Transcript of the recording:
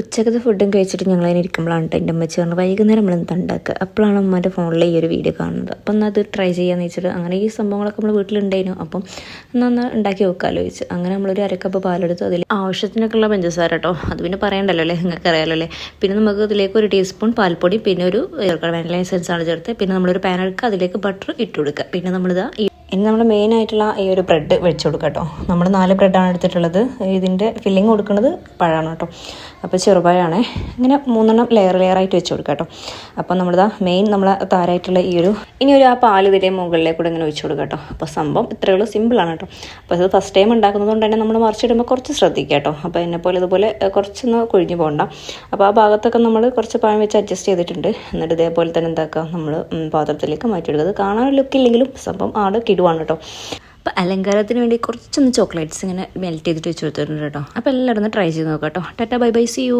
ഉച്ചക്കത്തെ ഫുഡും കഴിച്ചിട്ട് ഞങ്ങൾ അതിന് ഇരിക്കുമ്പോഴാണ് കേട്ടോ എന്റെ അമ്മച്ചി പറഞ്ഞു വൈകുന്നേരം നമ്മൾ എന്താ ഉണ്ടാക്കുക അപ്പോഴാണ് അമ്മന്റെ ഫോണിൽ ഈ ഒരു വീഡിയോ കാണുന്നത്. അപ്പം എന്നാൽ അത് ട്രൈ ചെയ്യാന്ന് വെച്ചിട്ട് അങ്ങനെ ഈ സംഭവങ്ങളൊക്കെ നമ്മൾ വീട്ടിലുണ്ടായിരുന്നു അപ്പം എന്നാൽ ഉണ്ടാക്കി വെക്കാമല്ലോ ചോദിച്ചു. അങ്ങനെ നമ്മളൊരു അരക്കപ്പ് പാലെടുത്ത്. അതിൽ ആവശ്യത്തിനൊക്കെയുള്ള പഞ്ചസാര കേട്ടോ അത് പിന്നെ പറയണ്ടല്ലോ അല്ലേ? നിങ്ങൾക്ക് അറിയാലോ അല്ലേ? പിന്നെ നമുക്ക് ഇതിലേക്ക് ഒരു ടീസ്പൂൺ പാൽപ്പൊടി പിന്നെ ഒരു വാനില ആണ് ചേർത്ത്. പിന്നെ നമ്മളൊരു പാൻ എടുക്കുക. അതിലേക്ക് ബട്ടർ ഇട്ട് കൊടുക്കുക. പിന്നെ നമ്മളിതാ ഈ ഇനി നമ്മൾ മെയിൻ ആയിട്ടുള്ള ഈ ഒരു ബ്രെഡ് വെച്ച് കൊടുക്കുക കേട്ടോ. നമ്മൾ നാല് ബ്രെഡാണ് എടുത്തിട്ടുള്ളത്. ഇതിന്റെ ഫില്ലിങ് കൊടുക്കുന്നത് പഴമാണ് കേട്ടോ. അപ്പോൾ ചെറുപഴമാണേ ഇങ്ങനെ മൂന്നെണ്ണം ലെയർ ആയിട്ട് വെച്ച് കൊടുക്കുക കേട്ടോ. അപ്പോൾ നമ്മളിതാ മെയിൻ നമ്മളെ താരായിട്ടുള്ള ഈ ഒരു ഇനി ഒരു ആ പാൽ ഇതിന്റെ മുകളിലേക്ക് കൂടെ ഇങ്ങനെ വെച്ച് കൊടുക്കുക കേട്ടോ. അപ്പോൾ സംഭവം ഇത്രയേ ഉള്ളൂ. സിമ്പിളാണ് കേട്ടോ. അപ്പോൾ ഇത് ഫസ്റ്റ് ടൈം ഉണ്ടാക്കുന്നത് കൊണ്ട് തന്നെ നമ്മൾ മറിച്ചിടുമ്പോൾ കുറച്ച് ശ്രദ്ധിക്കുക കേട്ടോ. അപ്പോൾ എന്നെ പോലെ ഇതുപോലെ കുറച്ചൊന്ന് കൊഴിഞ്ഞു പോകണ്ട. അപ്പോൾ ആ ഭാഗത്തൊക്കെ നമ്മൾ കുറച്ച് പഴം വെച്ച് അഡ്ജസ്റ്റ് ചെയ്തിട്ടുണ്ട്. എന്നിട്ട് ഇതേപോലെ തന്നെ എന്താക്കുക നമ്മൾ പാത്രത്തിലേക്ക് മാറ്റിയെടുക്കുക. അത് കാണാൻ ലുക്കില്ലെങ്കിലും സംഭവം ആട് കിടുവാണ് കേട്ടോ. അപ്പോൾ അലങ്കാരത്തിന് വേണ്ടി കുറച്ചൊന്ന് ചോക്ലേറ്റ്സ് ഇങ്ങനെ മെൽറ്റ് ചെയ്തിട്ട് വെച്ച് കൊടുത്തിട്ടുണ്ട് കേട്ടോ. അപ്പോൾ എല്ലാവരും ഒന്ന് ട്രൈ ചെയ്ത് നോക്കാം കേട്ടോ. Tata bye bye see U